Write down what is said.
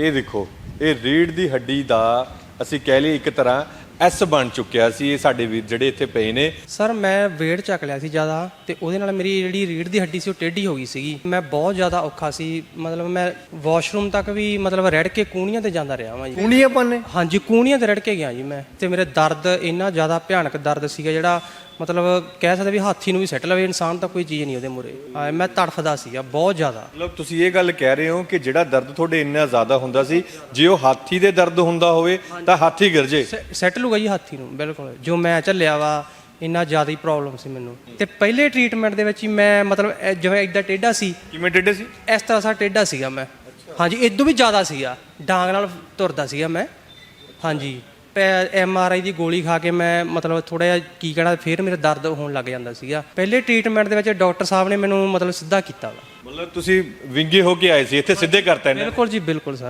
ਇਹ ਦੇਖੋ ਇਹ ਰੀੜ ਦੀ ਹੱਡੀ ਦਾ ਅਸੀਂ ਕਹਿ ਲਈ ਇੱਕ ਤਰ੍ਹਾਂ ਐਸ ਬਣ ਚੁੱਕਿਆ ਸੀ ਇਹ ਸਾਡੇ ਵੀਰ ਜਿਹੜੇ ਇੱਥੇ ਪਏ ਨੇ। ਸਰ ਮੈਂ weight ਚੱਕ ਲਿਆ ਸੀ ਜ਼ਿਆਦਾ ਤੇ ਉਹਦੇ ਨਾਲ ਮੇਰੀ ਜਿਹੜੀ ਰੀੜ ਦੀ ਹੱਡੀ ਸੀ ਉਹ ਟੇਢੀ ਹੋ ਗਈ ਸੀਗੀ। ਮੈਂ ਬਹੁਤ ਜ਼ਿਆਦਾ ਔਖਾ ਸੀ ਮਤਲਬ ਮੈਂ ਵਾਸ਼ਰੂਮ ਤੱਕ ਵੀ ਮਤਲਬ ਰੜ ਕੇ ਕੂਣੀਆਂ ਤੇ ਜਾਂਦਾ ਰਿਹਾ ਵਾਂ ਜੀ। ਕੁੰਡੀਆਂ ਪਾਣੇ ਹਾਂਜੀ ਕੂਣੀਆਂ ਤੇ ਰੜ ਕੇ ਗਿਆ ਜੀ ਮੈਂ ਤੇ ਮੇਰੇ ਦਰਦ ਇੰਨਾ ਜ਼ਿਆਦਾ ਭਿਆਨਕ ਦਰਦ ਸੀਗਾ ਜਿਹੜਾ ਮਤਲਬ ਕਹਿ ਸਕਦੇ ਵੀ ਹਾਥੀ ਨੂੰ ਵੀ ਸੱਟ ਲਵੇ ਇਨਸਾਨ ਤਾਂ ਕੋਈ ਚੀਜ਼ ਨਹੀਂ ਉਹਦੇ ਮੂਰੇ ਮੈਂ ਤੜਫਦਾ ਸੀਗਾ ਬਹੁਤ ਜ਼ਿਆਦਾ। ਮਤਲਬ ਤੁਸੀਂ ਇਹ ਗੱਲ ਕਹਿ ਰਹੇ ਹੋ ਕਿ ਜਿਹੜਾ ਦਰਦ ਤੁਹਾਡੇ ਇੰਨਾ ਜ਼ਿਆਦਾ ਹੁੰਦਾ ਸੀ ਜੇ ਉਹ ਹਾਥੀ ਦੇ ਦਰਦ ਹੁੰਦਾ ਹੋਵੇ ਤਾਂ ਹਾਥੀ ਗਿਰ ਜੇ। ਸੈੱਟ ਲੂਗਾ ਜੀ ਹਾਥੀ ਨੂੰ ਬਿਲਕੁਲ। ਜੋ ਮੈਂ ਝੱਲਿਆ ਵਾ ਇੰਨਾ ਜ਼ਿਆਦਾ ਹੀ ਪ੍ਰੋਬਲਮ ਸੀ ਮੈਨੂੰ। ਤੇ ਪਹਿਲੇ ਟ੍ਰੀਟਮੈਂਟ ਦੇ ਵਿੱਚ ਹੀ ਮੈਂ ਮਤਲਬ ਜਿਵੇਂ ਇਦਾਂ ਟੇਢਾ ਸੀ। ਕਿਵੇਂ ਟੇਡੇ ਸੀ? ਇਸ ਤਰ੍ਹਾਂ ਸਾ ਟੇਢਾ ਸੀਗਾ ਮੈਂ। ਹਾਂਜੀ ਇਦੋਂ ਵੀ ਜ਼ਿਆਦਾ ਸੀਗਾ। ਡਾਂਗ ਨਾਲ ਤੁਰਦਾ ਸੀਗਾ ਮੈਂ। ਹਾਂਜੀ। ਐਮ ਆਰ ਆਈ ਦੀ ਗੋਲੀ ਖਾ ਕੇ ਮੈਂ ਮਤਲਬ ਥੋੜਾ ਜਿਹਾ ਕੀ ਕਹਿਣਾ ਫਿਰ ਮੇਰੇ ਦਰਦ ਹੋਣ ਲੱਗ ਜਾਂਦਾ ਸੀਗਾ। ਪਹਿਲੇ ਟ੍ਰੀਟਮੈਂਟ ਦੇ ਵਿੱਚ ਡਾਕਟਰ ਸਾਹਿਬ ਨੇ ਮੈਨੂੰ ਮਤਲਬ ਸਿੱਧਾ ਕੀਤਾ ਵਾ। ਮਤਲਬ ਤੁਸੀਂ ਵਿੰਗੇ ਹੋ ਕੇ ਆਏ ਸੀ ਇੱਥੇ ਸਿੱਧੇ ਕਰਤਾ ਇਹਨੇ? ਬਿਲਕੁਲ ਜੀ ਬਿਲਕੁਲ ਸਰ।